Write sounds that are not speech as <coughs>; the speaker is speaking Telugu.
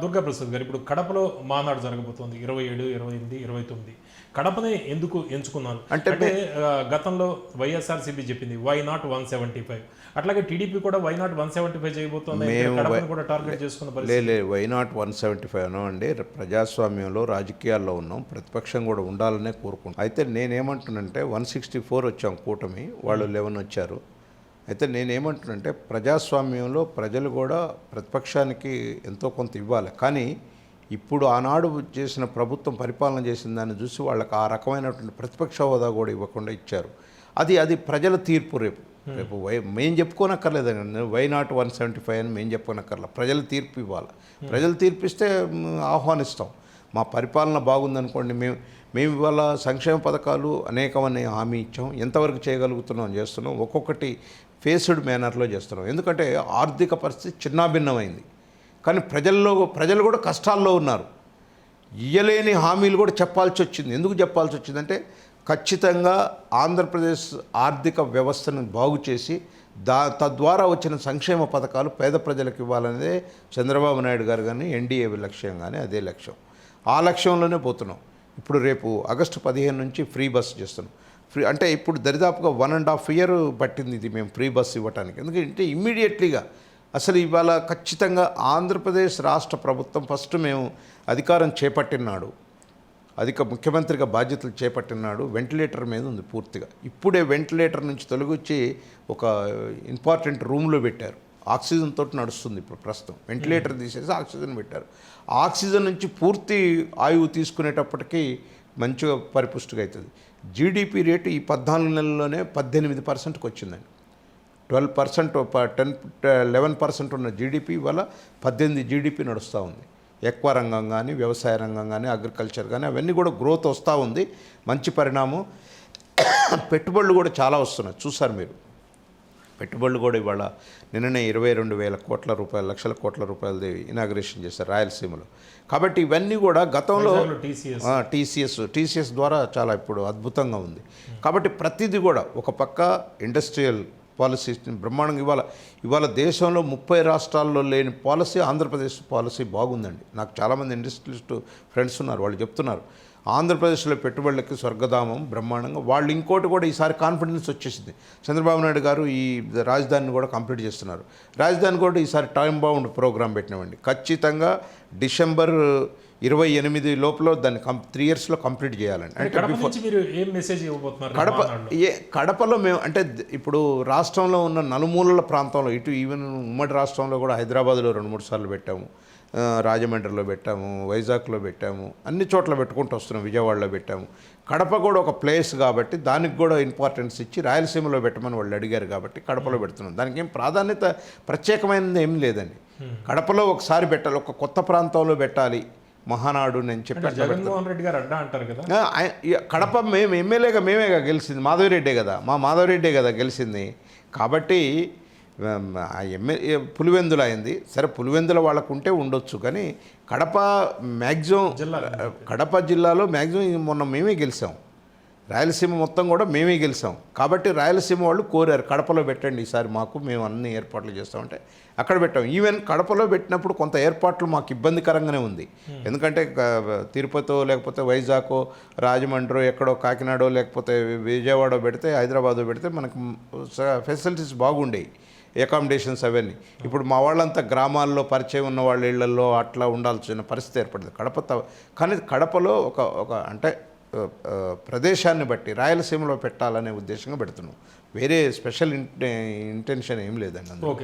దుర్గా ప్రసాద్ గారు ఇప్పుడు కడపలో మానాడు జరగబోతోంది ఇరవై ఏడు ఇరవై ఎనిమిది ఇరవై తొమ్మిది. కడపనే ఎందుకు ఎంచుకున్నాను? అంటే గతంలో వైఎస్ఆర్సీపీ చెప్పింది why not one seventy five అట్లాగే టీడీపీ కూడా why not one seventy five చేయబోతోంది కూడా టార్గెట్ చేసుకున్న పరిస్థితి. లే లే why not one seventy five అండి ప్రజాస్వామ్యంలో రాజకీయాల్లో ఉన్నాం ప్రతిపక్షం కూడా ఉండాలనే కోరుకుంటాం అయితే నేనేమంటున్నంటే వన్ సిక్స్టీ ఫోర్ వచ్చాం కూటమి వాళ్ళు లెవెన్ వచ్చారు. అయితే నేనేమంటున్నంటే ప్రజాస్వామ్యంలో ప్రజలు కూడా ప్రతిపక్షానికి ఎంతో కొంత ఇవ్వాలి. కానీ ఇప్పుడు ఆనాడు చేసిన ప్రభుత్వం పరిపాలన చేసిన దాన్ని చూసి వాళ్ళకి ఆ రకమైనటువంటి ప్రతిపక్ష హోదా కూడా ఇవ్వకుండా ఇచ్చారు. అది అది ప్రజల తీర్పు రేపు. రేపు వై మేము చెప్పుకోనక్కర్లేదండి why not one seventy five అని మేము చెప్పుకోనక్కర్లే. ప్రజల తీర్పు ఇవ్వాలి. ప్రజలు తీర్పు ఇస్తే మ్, ఆహ్వానిస్తాం. మా పరిపాలన బాగుందనుకోండి మేము మేము ఇవాళ సంక్షేమ పథకాలు అనేకమనే హామీ ఇచ్చాం. ఎంతవరకు చేయగలుగుతున్నాం చేస్తున్నాం. ఒక్కొక్కటి ఫేస్డ్ మేనర్లో చేస్తున్నాం. ఎందుకంటే ఆర్థిక పరిస్థితి చిన్నాభిన్నమైంది కానీ ప్రజల్లో ప్రజలు కూడా కష్టాల్లో ఉన్నారు. ఇయ్యలేని హామీలు కూడా చెప్పాల్సి వచ్చింది. ఎందుకు చెప్పాల్సి వచ్చిందంటే ఖచ్చితంగా ఆంధ్రప్రదేశ్ ఆర్థిక వ్యవస్థను బాగు చేసి దా తద్వారా వచ్చిన సంక్షేమ పథకాలు పేద ప్రజలకు ఇవ్వాలనేదే చంద్రబాబు నాయుడు గారు కానీ ఎన్డీఏ లక్ష్యం కానీ అదే లక్ష్యం. ఆ లక్ష్యంలోనే పోతున్నాం. ఇప్పుడు రేపు ఆగస్టు పదిహేను నుంచి ఫ్రీ బస్ చేస్తున్నాం. ఫ్రీ అంటే ఇప్పుడు దరిదాపుగా వన్ అండ్ హాఫ్ ఇయర్ పట్టింది ఇది మేము ఫ్రీ బస్ ఇవ్వడానికి ఎందుకంటే ఇమ్మీడియట్లీగా అసలు ఇవాళ ఖచ్చితంగా ఆంధ్రప్రదేశ్ రాష్ట్ర ప్రభుత్వం ఫస్ట్ మేము అధికారం చేపట్టినాడు అధిక ముఖ్యమంత్రిగా బాధ్యతలు చేపట్టినాడు వెంటిలేటర్ మీద ఉంది పూర్తిగా. ఇప్పుడే వెంటిలేటర్ నుంచి తొలగొచ్చి ఒక ఇంపార్టెంట్ రూమ్లో పెట్టారు. ఆక్సిజన్ తోటి నడుస్తుంది ఇప్పుడు ప్రస్తుతం. వెంటిలేటర్ తీసేసి ఆక్సిజన్ పెట్టారు. ఆక్సిజన్ నుంచి పూర్తి ఆయువు తీసుకునేటప్పటికీ మంచిగా పరిపుష్టిగా అవుతుంది. జీడిపి రేటు ఈ పద్నాలుగు నెలల్లోనే పద్దెనిమిది పర్సెంట్కి వచ్చిందండి. Twelve percent ten eleven percent ఉన్న జీడిపి వల్ల పద్దెనిమిది జీడిపి నడుస్తూ ఉంది. ఎక్కువ రంగం కానీ వ్యవసాయ రంగం కానీ అగ్రికల్చర్ కానీ అవన్నీ కూడా గ్రోత్ వస్తూ ఉంది. మంచి పరిణామం. <coughs> పెట్టుబడులు కూడా చాలా వస్తున్నాయి. చూసారు మీరు. పెట్టుబడులు కూడా ఇవాళ నిన్ననే ఇరవై రెండు వేల కోట్ల రూపాయలు లక్షల కోట్ల రూపాయలది ఇనాగ్రేషన్ చేశారు రాయలసీమలో. కాబట్టి ఇవన్నీ కూడా గతంలో. టీసీఎస్. టీసీఎస్ ద్వారా చాలా ఇప్పుడు అద్భుతంగా ఉంది. కాబట్టి ప్రతిదీ కూడా ఒక పక్క ఇండస్ట్రియల్ పాలసీ బ్రహ్మాండంగా ఇవాళ ఇవాళ దేశంలో ముప్పై రాష్ట్రాల్లో లేని పాలసీ ఆంధ్రప్రదేశ్ పాలసీ బాగుందండి. నాకు చాలామంది ఇండస్ట్రియలిస్ట్ ఫ్రెండ్స్ ఉన్నారు వాళ్ళు చెప్తున్నారు. ఆంధ్రప్రదేశ్లో పెట్టుబడులకి స్వర్గధామం బ్రహ్మాండంగా. వాళ్ళు ఇంకోటి కూడా ఈసారి కాన్ఫిడెన్స్ వచ్చేసింది. చంద్రబాబు నాయుడు గారు ఈ రాజధానిని కూడా కంప్లీట్ చేస్తున్నారు. రాజధాని కూడా ఈసారి టైం బౌండ్ ప్రోగ్రామ్ పెట్టినామండి ఖచ్చితంగా డిసెంబర్ ఇరవై ఎనిమిది లోపల దాన్ని కం త్రీ ఇయర్స్లో కంప్లీట్ చేయాలండి. అంటే కడప ఏం మెసేజ్ ఇవ్వబోతున్నారు కడప మానాడులో? ఏ కడపలో మేము అంటే ఇప్పుడు రాష్ట్రంలో ఉన్న నలుమూలల ప్రాంతంలో ఇటు ఈవెన్ ఉమ్మడి రాష్ట్రంలో కూడా హైదరాబాద్లో రెండు మూడు సార్లు పెట్టాము. రాజమండ్రిలో పెట్టాము వైజాగ్లో పెట్టాము అన్ని చోట్ల పెట్టుకుంటూ వస్తున్నాం విజయవాడలో పెట్టాము. కడప కూడా ఒక ప్లేస్ కాబట్టి దానికి కూడా ఇంపార్టెన్స్ ఇచ్చి రాయలసీమలో పెట్టమని వాళ్ళు అడిగారు కాబట్టి కడపలో పెడుతున్నాం. దానికి ఏం ప్రాధాన్యత ప్రత్యేకమైనది ఏం లేదండి. కడపలో ఒకసారి పెట్టాలి ఒక కొత్త ప్రాంతంలో పెట్టాలి మహానాడు నేను చెప్పి అంటే జగన్మోహన్ రెడ్డి గారు అడ్డా అంటారు కదా? కడప మేము ఎమ్మెల్యేగా మేమేగా గెలిచింది మాధవిరెడ్డే కదా. మా మాధవరెడ్డే కదా గెలిచింది కాబట్టి ఎమ్మెల్యే పులివెందులు అయింది. సరే పులివెందుల వాళ్ళకు ఉంటే ఉండొచ్చు కానీ కడప మ్యాక్సిమం జిల్లా. కడప జిల్లాలో మ్యాక్సిమం మొన్న మేమే గెలిచాం. రాయలసీమ మొత్తం కూడా మేమే గెలిచాం. కాబట్టి రాయలసీమ వాళ్ళు కోరారు కడపలో పెట్టండి ఈసారి మాకు మేము అన్ని ఏర్పాట్లు చేస్తామంటే అక్కడ పెట్టాం. ఈవెన్ కడపలో పెట్టినప్పుడు కొంత ఏర్పాట్లు మాకు ఇబ్బందికరంగానే ఉంది. ఎందుకంటే తిరుపతో లేకపోతే వైజాగో రాజమండ్రి ఎక్కడో కాకినాడో లేకపోతే విజయవాడ పెడితే హైదరాబాదో పెడితే మనకు ఫెసిలిటీస్ బాగుండేవి. అకామిడేషన్స్ అవన్నీ. ఇప్పుడు మా వాళ్ళంతా గ్రామాల్లో పరిచయం ఉన్న వాళ్ళ ఇళ్ళలో అట్లా ఉండాల్సిన పరిస్థితి ఏర్పడింది. కడప కానీ కడపలో ఒక ఒక అంటే ప్రదేశాన్ని బట్టి రాయలసీమలో పెట్టాలనే ఉద్దేశంగా పెడుతున్నాం. వేరే స్పెషల్ ఇంటెన్షన్ ఏం లేదండి అందులో. ఓకే.